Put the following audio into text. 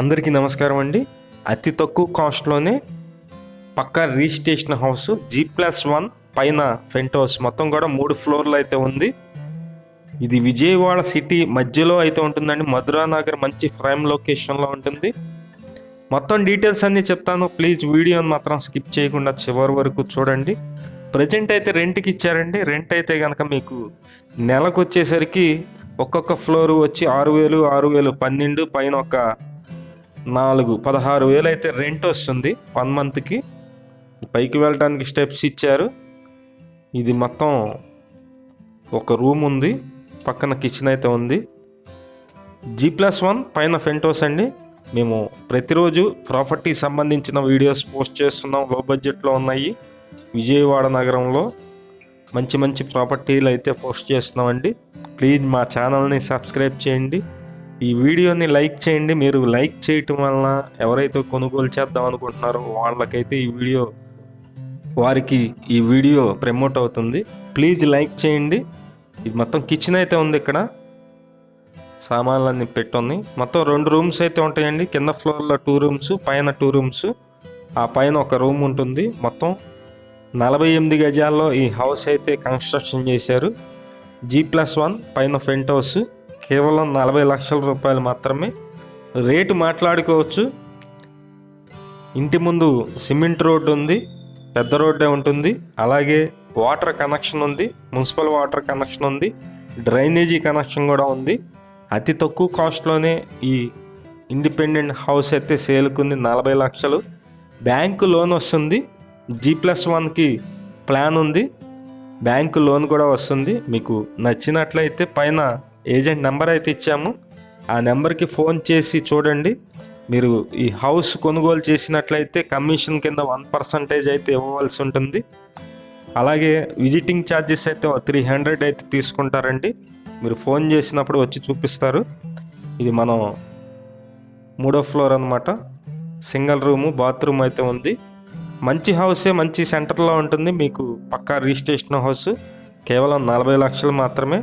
అందరికీ నమస్కారం అండి. అతి తక్కువ కాస్ట్లోనే పక్కా registration house G plus one పైన ఫెంట్ హౌస్ మొత్తం కూడా మూడు ఫ్లోర్లు అయితే ఉంది. ఇది విజయవాడ సిటీ మధ్యలో అయితే ఉంటుందండి. మధురా నగర్ మంచి ప్రైమ్ లొకేషన్లో ఉంటుంది. మొత్తం డీటెయిల్స్ అన్నీ చెప్తాను. ప్లీజ్ వీడియోని మాత్రం స్కిప్ చేయకుండా చివరి వరకు చూడండి. ప్రజెంట్ అయితే రెంట్కి ఇచ్చారండి. రెంట్ అయితే కనుక మీకు నెలకు వచ్చేసరికి ఒక్కొక్క ఫ్లోర్ వచ్చి ఆరు వేలు ఆరు వేలు పన్నెండు పైన ఒక నాలుగు పదహారు వేలు అయితే రెంట్ వస్తుంది వన్ మంత్కి. పైకి వెళ్ళడానికి స్టెప్స్ ఇచ్చారు. ఇది మొత్తం ఒక రూమ్ ఉంది పక్కన కిచెన్ అయితే ఉంది. జీ ప్లస్ వన్ పైన ఫెంటోస్ అండి. మేము ప్రతిరోజు ప్రాపర్టీ సంబంధించిన వీడియోస్ పోస్ట్ చేస్తున్నాం లో బడ్జెట్లో ఉన్నాయి. విజయవాడ నగరంలో మంచి మంచి ప్రాపర్టీలు అయితే పోస్ట్ చేస్తున్నామండి. ప్లీజ్ మా ఛానల్ని సబ్స్క్రైబ్ చేయండి. ఈ వీడియోని లైక్ చేయండి. మీరు లైక్ చేయటం వలన ఎవరైతే కొనుగోలు చేద్దాం అనుకుంటున్నారో వాళ్ళకైతే ఈ వీడియో వారికి ఈ వీడియో ప్రమోట్ అవుతుంది. ప్లీజ్ లైక్ చేయండి. ఇది మొత్తం కిచెన్ అయితే ఉంది ఇక్కడ. సామాన్లన్నీ పెట్టుంది. మొత్తం రెండు రూమ్స్ అయితే ఉంటాయండి. కింద ఫ్లోర్లో టూ రూమ్స్ పైన టూ రూమ్స్. ఆ పైన ఒక రూమ్ ఉంటుంది. మొత్తం నలభై ఎనిమిది గజాల్లో ఈ హౌస్ అయితే కన్స్ట్రక్షన్ చేశారు. జీ ప్లస్ వన్ పైన ఫ్రంట్ హౌస్. కేవలం నలభై లక్షల రూపాయలు మాత్రమే రేటు మాట్లాడుకోవచ్చు. ఇంటి ముందు సిమెంట్ రోడ్డు ఉంది పెద్ద రోడ్డే ఉంటుంది అలాగే వాటర్ కనెక్షన్ ఉంది మున్సిపల్ వాటర్ కనెక్షన్ ఉంది డ్రైనేజీ కనెక్షన్ కూడా ఉంది. అతి తక్కువ కాస్ట్లోనే ఈ ఇండిపెండెంట్ హౌస్ అయితే సేల్కుంది నలభై లక్షలు. బ్యాంకు లోన్ వస్తుంది జీ ప్లస్ వన్కి ప్లాన్ ఉంది బ్యాంకు లోన్ కూడా వస్తుంది. మీకు నచ్చినట్లయితే పైన ఏజెంట్ నెంబర్ అయితే ఇచ్చాము. ఆ నెంబర్కి ఫోన్ చేసి చూడండి. మీరు ఈ హౌస్ కొనుగోలు చేసినట్లయితే కమిషన్ కింద వన్ పర్సంటేజ్ అయితే ఇవ్వవలసి ఉంటుంది. అలాగే విజిటింగ్ ఛార్జెస్ అయితే త్రీ హండ్రెడ్ అయితే తీసుకుంటారండి. మీరు ఫోన్ చేసినప్పుడు వచ్చి చూపిస్తారు. ఇది మనం మూడో ఫ్లోర్ అనమాట సింగిల్ రూము బాత్రూమ్ అయితే ఉంది. మంచి హౌసే మంచి సెంటర్లో ఉంటుంది. మీకు పక్కా రిజిస్ట్రేషన్ హౌస్. కేవలం నలభై లక్షలు మాత్రమే.